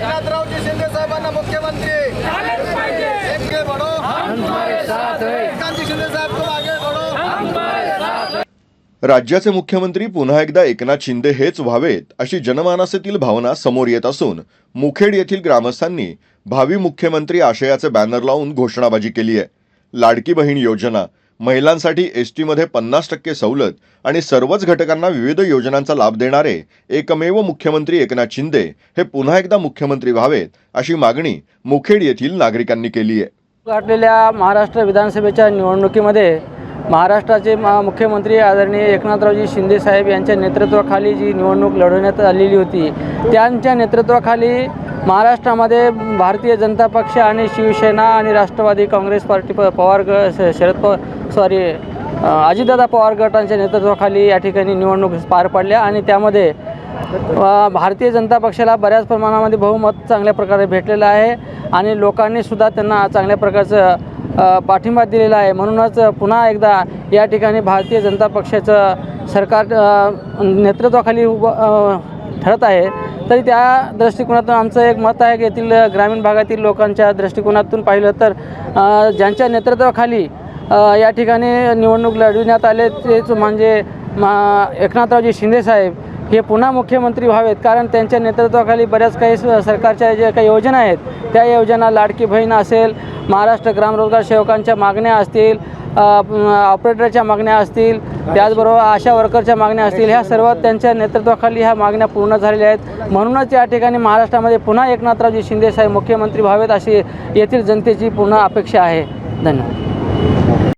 एकनाथरावजी शिंदे साहेबांना मुख्यमंत्री. राज्याचे मुख्यमंत्री पुन्हा एकदा एकनाथ शिंदे हेच व्हावेत अशी जनमानसातील भावना समोर येत असून मुखेड येथील ग्रामस्थांनी भावी मुख्यमंत्री आशयाचे बॅनर लावून घोषणाबाजी केली आहे लाडकी बहीण योजना महिलांसाठी एस टीमध्ये पन्नास टक्के सवलत आणि सर्वच घटकांना विविध योजनांचा लाभ देणारे एकमेव मुख्यमंत्री एकनाथ शिंदे हे पुन्हा एकदा मुख्यमंत्री व्हावेत अशी मागणी मुखेड येथील नागरिकांनी केली आहे. गाठलेल्या महाराष्ट्र विधानसभेच्या निवडणुकीमध्ये महाराष्ट्राचे मा- मुख्यमंत्री आदरणीय एकनाथरावजी शिंदे साहेब यांच्या नेतृत्वाखाली जी निवडणूक लढवण्यात आलेली होती त्यांच्या नेतृत्वाखाली महाराष्ट्रामध्ये भारतीय जनता पक्ष आणि शिवसेना आणि राष्ट्रवादी काँग्रेस पार्टी प पवार शरद पवार सॉरी अजितदादा पवार गटांच्या नेतृत्वाखाली या ठिकाणी निवडणूक पार पडल्या आणि त्यामध्ये भारतीय जनता पक्षाला बऱ्याच प्रमाणामध्ये बहुमत चांगल्या प्रकारे भेटलेलं आहे आणि लोकांनीसुद्धा त्यांना चांगल्या प्रकारचं पाठिंबा दिलेला आहे. म्हणूनच पुन्हा एकदा या ठिकाणी भारतीय जनता पक्षाचं सरकार नेतृत्वाखाली उभं ठरत आहे. तरी त्या दृष्टिकोनातून आमचं एक मत आहे की येथील ग्रामीण भागातील लोकांच्या दृष्टिकोनातून पाहिलं तर ज्यांच्या नेतृत्वाखाली या ठिकाणी निवडणूक लढविण्यात आले. तेच म्हणजे मा एकनाथरावजी शिंदेसाहेब हे पुन्हा मुख्यमंत्री व्हावेत. कारण त्यांच्या नेतृत्वाखाली बऱ्याच काही स- सरकारच्या ज्या काही योजना आहेत त्या योजना लाडकी बहीण असेल महाराष्ट्र ग्रामरोजगार सेवकांच्या मागण्या असतील ऑपरेटरच्या मागण्या असतील त्याचबरोबर आशा वर्करच्या मागण्या असतील ह्या सर्व त्यांच्या नेतृत्वाखाली ह्या मागण्या पूर्ण झालेल्या आहेत. म्हणूनच या ठिकाणी महाराष्ट्रामध्ये पुन्हा एकनाथरावजी शिंदेसाहेब मुख्यमंत्री व्हावेत अशी येथील जनतेची पूर्ण अपेक्षा आहे. धन्यवाद.